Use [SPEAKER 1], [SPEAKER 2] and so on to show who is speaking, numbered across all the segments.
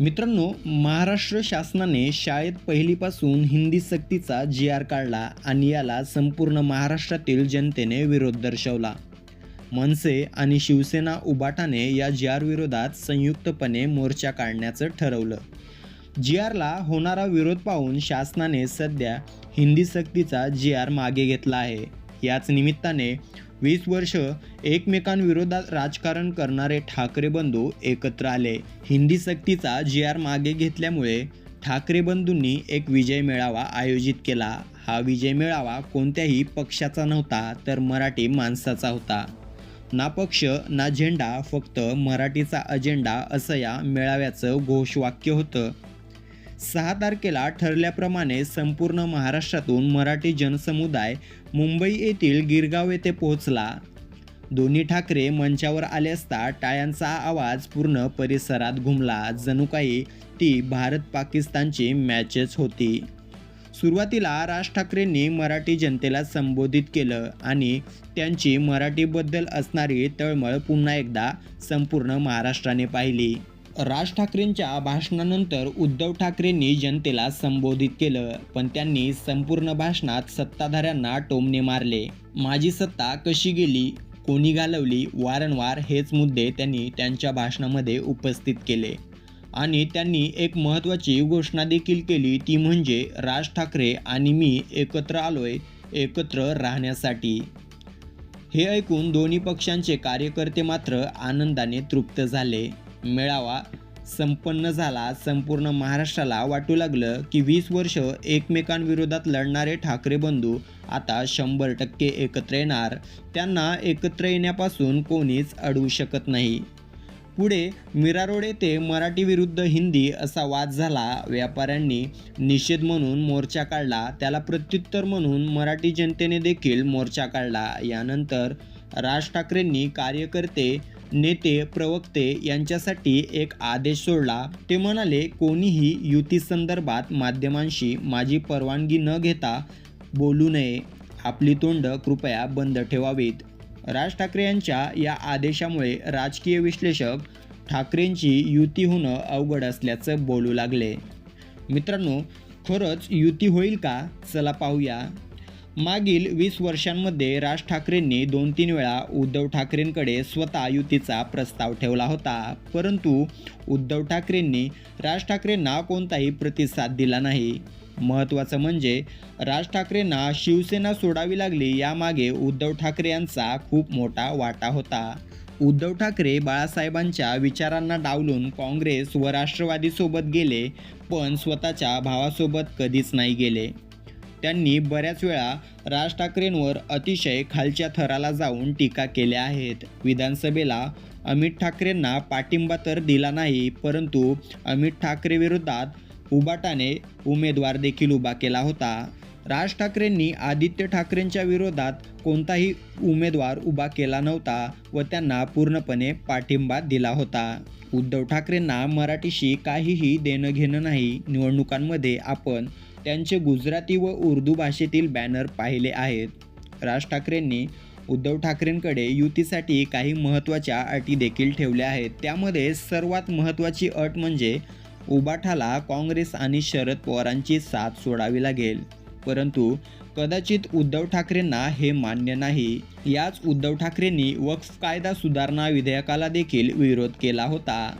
[SPEAKER 1] मित्रांनो महाराष्ट्र शासनाने शाळेत पहिलीपासून हिंदी सक्तीचा जी आर काढला आणि याला संपूर्ण महाराष्ट्रातील जनतेने विरोध दर्शवला. मनसे आणि शिवसेना उबाटाने या जी आर विरोधात संयुक्तपणे मोर्चा काढण्याचं ठरवलं. जी आरला होणारा विरोध पाहून शासनाने सध्या हिंदी सक्तीचा जी आर मागे घेतला आहे. याच निमित्ताने वीस वर्ष एकमेकांविरोधात राजकारण करणारे ठाकरे बंधू एकत्र आले. हिंदी सक्तीचा जी आर मागे घेतल्यामुळे ठाकरे बंधूंनी एक विजय मेळावा आयोजित केला. हा विजय मेळावा कोणत्याही पक्षाचा नव्हता तर मराठी माणसाचा होता. ना पक्ष ना झेंडा फक्त मराठीचा अजेंडा असं या मेळाव्याचं घोषवाक्य होतं. सहा तारखेला ठरल्याप्रमाणे संपूर्ण महाराष्ट्रातून मराठी जनसमुदाय मुंबई येथील गिरगाव येथे पोहोचला. दोन्ही ठाकरे मंचावर आले असता टाळ्यांचा आवाज पूर्ण परिसरात घुमला. जणू काही ती भारत पाकिस्तानची मॅचेस होती. सुरुवातीला राज ठाकरेंनी मराठी जनतेला संबोधित केलं आणि त्यांची मराठीबद्दल असणारी तळमळ पुन्हा एकदा संपूर्ण महाराष्ट्राने पाहिली. राज ठाकरेंच्या भाषणानंतर उद्धव ठाकरेंनी जनतेला संबोधित केलं पण त्यांनी संपूर्ण भाषणात सत्ताधाऱ्यांना टोमणे मारले. माझी सत्ता कशी गेली? कोणी घालवली? वारंवार हेच मुद्दे त्यांनी त्यांच्या भाषणामध्ये उपस्थित केले. आणि त्यांनी एक महत्त्वाची घोषणा देखील केली ती म्हणजे राज ठाकरे आणि मी एकत्र आलोय एकत्र राहण्यासाठी. हे ऐकून दोन्ही पक्षांचे कार्यकर्ते मात्र आनंदाने तृप्त झाले. मेळावा संपन्न झाला संपूर्ण महाराष्ट्राला वाटू लागलं की वीस वर्ष एकमेकांविरोधात लढणारे ठाकरे बंधू आता शंभर टक्के एकत्र येणार. त्यांना एकत्र येण्यापासून कोणीच अडवू शकत नाही. पुढे मीरा रोड येथे मराठी विरुद्ध हिंदी असा वाद झाला. व्यापाऱ्यांनी निषेध म्हणून मोर्चा काढला. त्याला प्रत्युत्तर म्हणून मराठी जनतेने देखील मोर्चा काढला. यानंतर राज ठाकरेंनी कार्यकर्ते नेते प्रवक्ते यांच्यासाठी एक आदेश सोडला. ते म्हणाले कोणीही युती संदर्भात माध्यमांशी माझी परवानगी न घेता बोलू नये. आपली तोंड कृपया बंद ठेवावीत. राज ठाकरे यांच्या या आदेशामुळे राजकीय विश्लेषक ठाकरेंची युती होणं अवघड असल्याचं बोलू लागले. मित्रांनो खरंच युती होईल का? चला पाहूया. मागील वीस वर्षांमध्ये राज ठाकरेंनी दोन तीन वेळा उद्धव ठाकरेंकडे स्वतः युतीचा प्रस्ताव ठेवला होता. परंतु उद्धव ठाकरेंनी राज ठाकरेंना कोणताही प्रतिसाद दिला नाही. महत्त्वाचं म्हणजे राज ठाकरेंना शिवसेना सोडावी लागली यामागे उद्धव ठाकरे यांचा खूप मोठा वाटा होता. उद्धव ठाकरे बाळासाहेबांच्या विचारांना डावलून काँग्रेस व राष्ट्रवादीसोबत गेले पण स्वतःच्या भावासोबत कधीच नाही गेले. त्यांनी बऱ्याच वेळा राज ठाकरेंवर अतिशय खालच्या थराला जाऊन टीका केल्या आहेत. विधानसभेला अमित ठाकरेंना पाठिंबा तर दिला नाही परंतु अमित ठाकरे विरोधात उबाटाने उमेदवार देखील उभा केला होता. राज ठाकरेंनी आदित्य ठाकरेंच्या विरोधात कोणताही उमेदवार उभा केला नव्हता व त्यांना पूर्णपणे पाठिंबा दिला होता. उद्धव ठाकरेंना मराठीशी काहीही देणं घेणं नाही. निवडणुकांमध्ये आपण त्यांचे गुजराती व उर्दू भाषेतील बॅनर पाहिले आहेत. राज ठाकरेंनी उद्धव ठाकरेंकडे युतीसाठी काही महत्त्वाच्या अटी देखील ठेवल्या आहेत. त्यामध्ये सर्वात महत्त्वाची अट म्हणजे उबाठाला काँग्रेस आणि शरद पवारांची साथ सोडावी लागेल. परंतु कदाचित उद्धव ठाकरेंना हे मान्य नाही. याच उद्धव ठाकरेंनी वक्फ कायदा सुधारणा विधेयकाला देखील विरोध केला होता.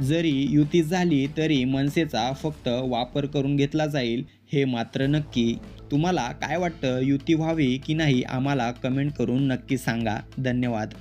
[SPEAKER 1] जरी युती झाली तरी मनसेचा फक्त वापर करून घेतला जाईल हे मात्र नक्की. तुम्हाला काय वाटतं? युती व्हावी की नाही? आम्हाला कमेंट करून नक्की सांगा. धन्यवाद.